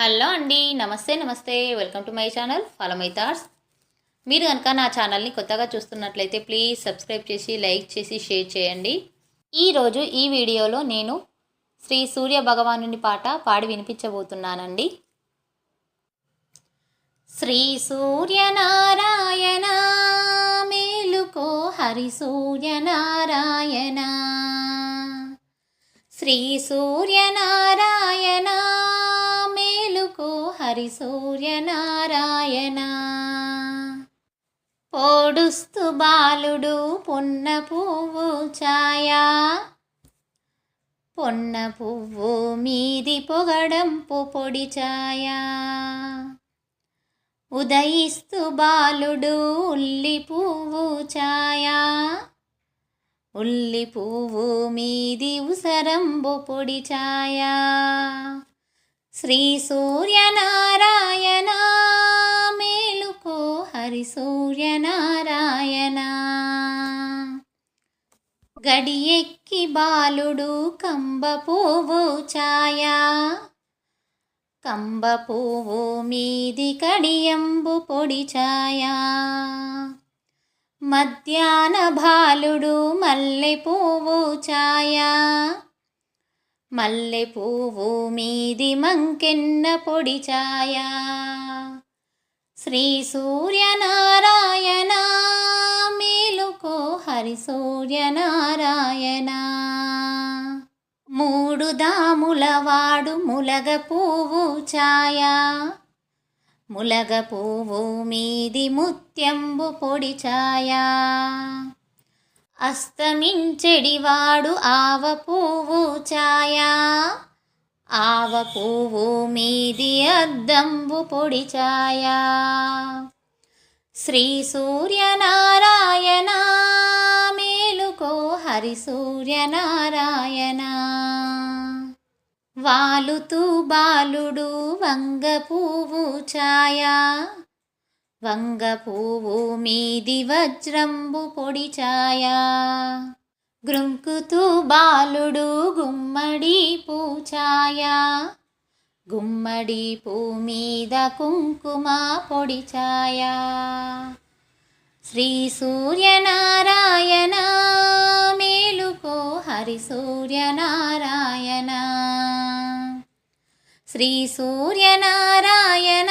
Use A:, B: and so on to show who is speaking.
A: Hello అండి నమస్తే నమస్తే. Welcome to my channel follow my thoughts మీరు కనుక నా ఛానల్ని కొత్తగా చూస్తున్నట్లయితే ప్లీజ్ సబ్స్క్రైబ్ చేసి లైక్ చేసి షేర్ చేయండి. ఈరోజు ఈ వీడియోలో నేను శ్రీ సూర్య భగవానుని పాట పాడి వినిపించబోతున్నానండి. శ్రీ సూర్యనారాయణ మేలుకో హరి సూర్యనారాయణ శ్రీ సూర్యనారాయణ సూర్యనారాయణ పోడుస్తు బాలుడు పొన్న పువ్వు ఛాయా. పొన్న పువ్వు మీది పొగడంపు పొడి ఛాయా. ఉదయిస్తు బాలుడు ఉల్లి పువ్వు ఛాయా. ఉల్లి పువ్వు మీది ఉసరంబు పొడి ఛాయా. శ్రీ సూర్యనారాయణ మేలుకో హరి సూర్యనారాయణ. గడి ఎక్కి బాలుడు కంబ పువ్వు ఛాయా కంబ పువ్వు మీది కడియంబు పొడి ఛాయా. మధ్యాహ్న బాలుడు మల్లె పువ్వు ఛాయా మల్లె పువ్వు మీది మంకెన్న పొడి ఛాయ. శ్రీ సూర్యనారాయణ మేలుకో హరి సూర్యనారాయణ. మూడు దాముల వాడు ములగ పువ్వు ఛాయ. ములగ పువ్వు మీది ముత్యంబు పొడి ఛాయా. అస్తమించెడివాడు ఆవ పువ్వు ఛాయా. ఆవ పువ్వు మీది అద్దంబు పొడి ఛాయా. శ్రీ సూర్యనారాయణ మేలుకో హరి సూర్యనారాయణ. వాలుతూ బాలుడు వంగ పువ్వు ఛాయా. వంగ పువ్వు మీది వజ్రంబు పొడి ఛాయ. గృంకుతూ బాలుడు గుమ్మడి పూచాయ గుమ్మడి పూ మీద కుంకుమ పొడి ఛాయ. శ్రీ సూర్యనారాయణ మేలుకో హరి సూర్యనారాయణ శ్రీ సూర్యనారాయణ